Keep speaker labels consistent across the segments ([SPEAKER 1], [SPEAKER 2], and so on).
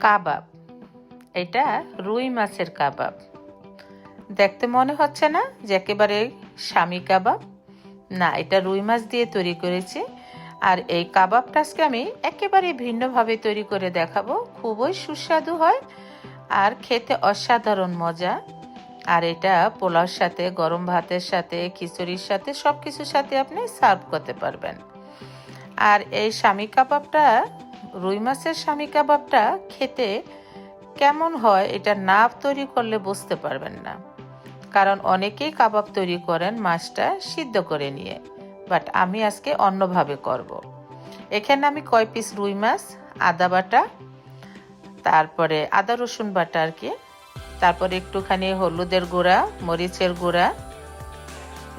[SPEAKER 1] কাবাব। এটা রুই মাছের কাবাব। দেখতে মনে হচ্ছে না যে একেবারে স্বামী কাবাব? না, এটা রুই মাছ দিয়ে তৈরি করেছি। আর এই কাবাবটা আজকে আমি একেবারে ভিন্নভাবে তৈরি করে দেখাবো। খুবই সুস্বাদু হয় আর খেতে অসাধারণ মজা। আর এটা পোলাওর সাথে, গরম ভাতের সাথে, খিচুড়ির সাথে সব কিছুর সাথে আপনি সার্ভ করতে পারবেন। আর এই স্বামী কাবাবটা রুই মাছের স্বামী কাবাবটা খেতে কেমন হয় এটা না তৈরি করলে বুঝতে পারবেন না। কারণ অনেকেই কাবাব তৈরি করেন মাছটা সিদ্ধ করে নিয়ে। বাট আমি আজকে অন্যভাবে করব। এখানে আমি কয় পিস রুই মাছ, আদা বাটা, তারপরে আদা রসুন বাটা আর কি, তারপরে একটুখানি হলুদের গুঁড়া, মরিচের গুঁড়া,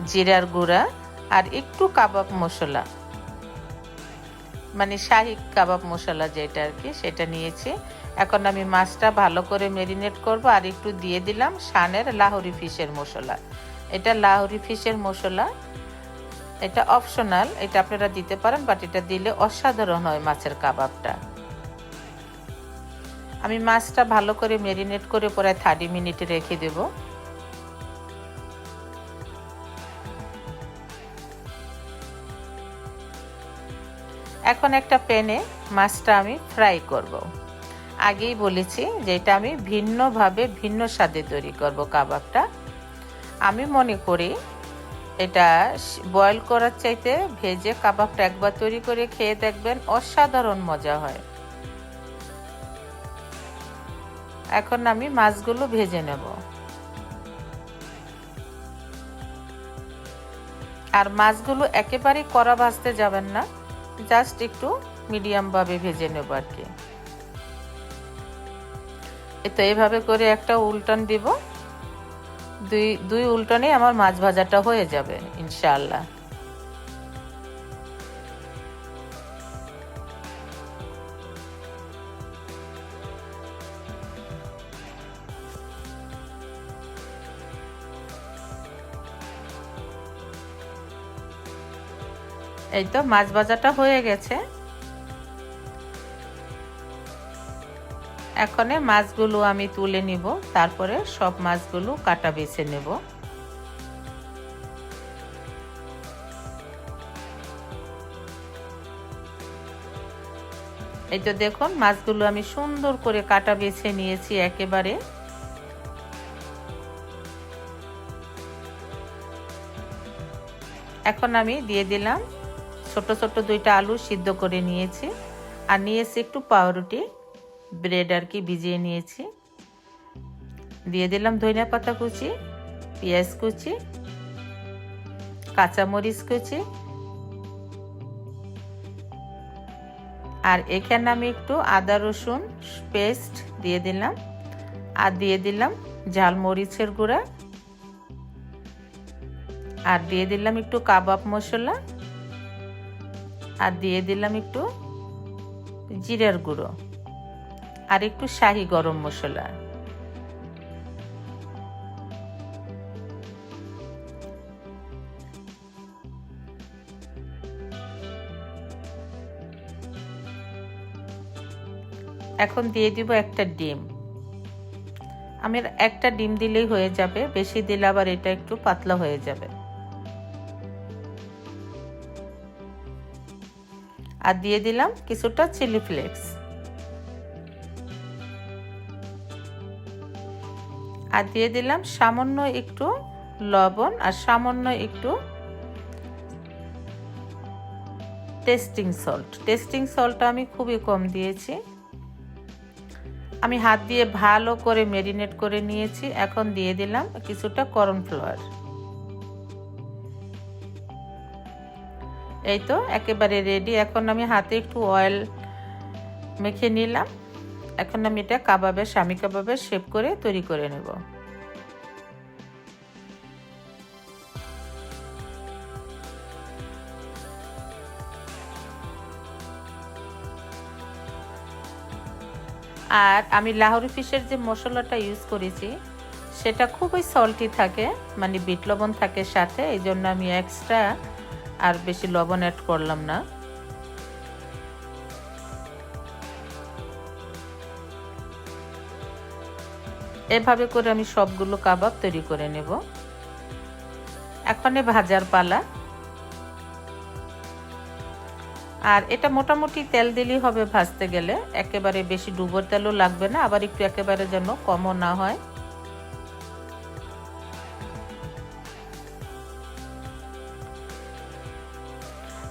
[SPEAKER 1] জিরার গুঁড়া আর একটু কাবাব মশলা। মানে শাহি কাবাব মশলা যেটা আর কি, সেটা নিয়েছি। এখন আমি মাছটা ভালো করে মেরিনেট করব আর একটু দিয়ে দিলাম শানের লাহোরি ফিশের মশলা। এটা লাহোরি ফিশের মশলা। এটা অপশনাল এটা আপনারা দিতে পারেন বাট এটা দিলে অসাধারণ হয় মাছের কাবাবটা। আমি মাছটা ভালো করে মেরিনেট করে প্রায় থার্টি মিনিটে রেখে দেব। এখন একটা প্যানে মাছটা আমি ফ্রাই করব। আগেই বলেছি যে এটা আমি ভিন্নভাবে ভিন্ন স্বাদে তৈরি করব কাবাবটা। আমি মনে করি এটা বয়েল করার চাইতে ভেজে কাবাবটা একবার তৈরি করে খেয়ে দেখবেন অসাধারণ মজা হয়। এখন আমি মাছগুলো ভেজে নেব। আর মাছগুলো একেবারেই কড়া ভাজতে যাবেন না। জাস্ট একটু মিডিয়ামভাবে ভেজে নেব আর কি। তো এভাবে করে একটা উল্টান দিব। দুই দুই উল্টনে আমার মাছ ভাজাটা হয়ে যাবে, ইনশাআল্লাহ। এই তো মাছ ভাজাটা হয়ে গেছে। এখনে মাছগুলো আমি তুলে নিব, তারপরে সব মাছগুলো কাটা বেছে নেব। এই তো দেখুন, মাছগুলো আমি সুন্দর করে কাটা বেছে নিয়েছি একেবারে। এখন আমি দিয়ে দিলাম ছোট ছোট দুইটা আলু সিদ্ধ করে নিয়েছি। আর নিয়েছি একটু পাউরুটি, ব্রেড আর কি ভিজিয়ে নিয়েছি। দিয়ে দিলাম ধনিয়া পাতা কুচি, পেঁয়াজ কুচি, কাঁচামরিচ কুচি। আর এখানে আমি একটু আদা রসুন পেস্ট দিয়ে দিলাম। আর দিয়ে দিলাম ঝাল মরিচের গুঁড়া। আর দিয়ে দিলাম একটু কাবাব মশলা। আর দিয়ে দিলাম একটু জিরার গুঁড়ো আর একটু শাহি গরম মশলা। এখন দিয়ে দিব একটা ডিম। আমি একটা ডিম দিলেই হয়ে যাবে, বেশি দিলে আবার এটা একটু পাতলা হয়ে যাবে। আর দিয়ে দিলাম কিছুটা চিলি ফ্লেক্স। আর দিয়ে দিলাম সামান্য একটু লবণ আর সামান্য একটু টেস্টিং সল্ট। টেস্টিং সল্টটা আমি খুবই কম দিয়েছি। আমি হাত দিয়ে ভালো করে মেরিনেট করে নিয়েছি। এখন দিয়ে দিলাম কিছুটা কর্নফ্লাওয়ার। এই তো, একেবারে রেডি এখন আমি হাতে একটু অয়েল মেখে নিলাম। এখন আমি এটা কাবাবের, স্বামী কাবাবের শেপ করে তৈরি করে নেব। আর আমি লাহোরি ফিশের যে মশলাটা ইউজ করেছি, সেটা খুবই সল্টি থাকে মানে বিট লবণ থাকে সাথে, এই জন্য আমি এক্সট্রা আর বেশি লবণ অ্যাড করলাম না। এভাবে করে আমি সবগুলো কাবাব তৈরি করে নেব। এখন ভাজার পালা। আর এটা মোটামুটি তেল দিলেই হবে ভাজতে গেলে। একেবারে বেশি ডুবোর তেলও লাগবে না, আবার একটু একেবারে যেন কমও না হয়।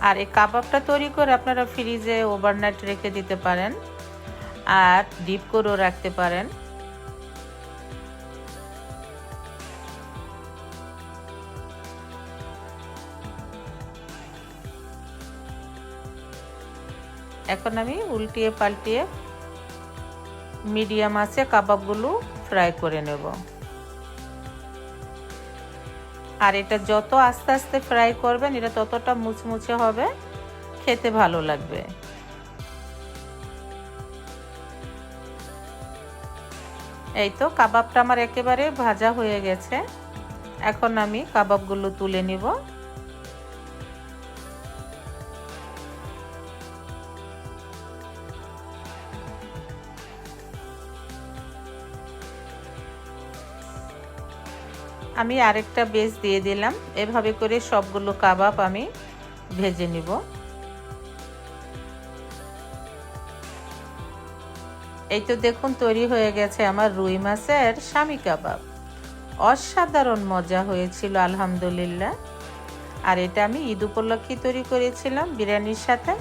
[SPEAKER 1] আর এই কাবাবটা তৈরি করে আপনারা ফ্রিজে ওভারনাইট রেখে দিতে পারেন আর ডিপ করেও রাখতে পারেন। এখন আমি উল্টিয়ে পাল্টিয়ে মিডিয়াম আছে, কাবাবগুলো ফ্রাই করে নেব। আর এটা যত আস্তে আস্তে ফ্রাই করবেন, এটা ততটা মুচমুচে হবে, খেতে ভালো লাগবে। এই তো কাবাবটা আমার একেবারে ভাজা হয়ে গেছে। এখন আমি কাবাবগুলো তুলে নিব। আমি আরেকটা বেস দিয়ে দিলাম। এভাবে করে সবগুলো কাবাব আমি ভেজে নিব। এই তো দেখুন, তৈরি হয়ে গেছে আমার রুই মাছের স্বামী কাবাব। অসাধারণ মজা হয়েছিল, আলহামদুলিল্লাহ। আর এটা আমি ঈদ উপলক্ষে তৈরি করেছিলাম বিরিয়ানির সাথে।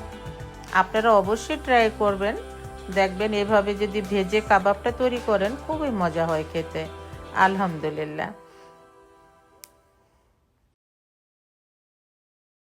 [SPEAKER 1] আপনারা অবশ্যই ট্রাই করবেন। দেখবেন এভাবে যদি ভেজে কাবাবটা তৈরি করেন, খুবই মজা হয় খেতে। আলহামদুলিল্লাহ।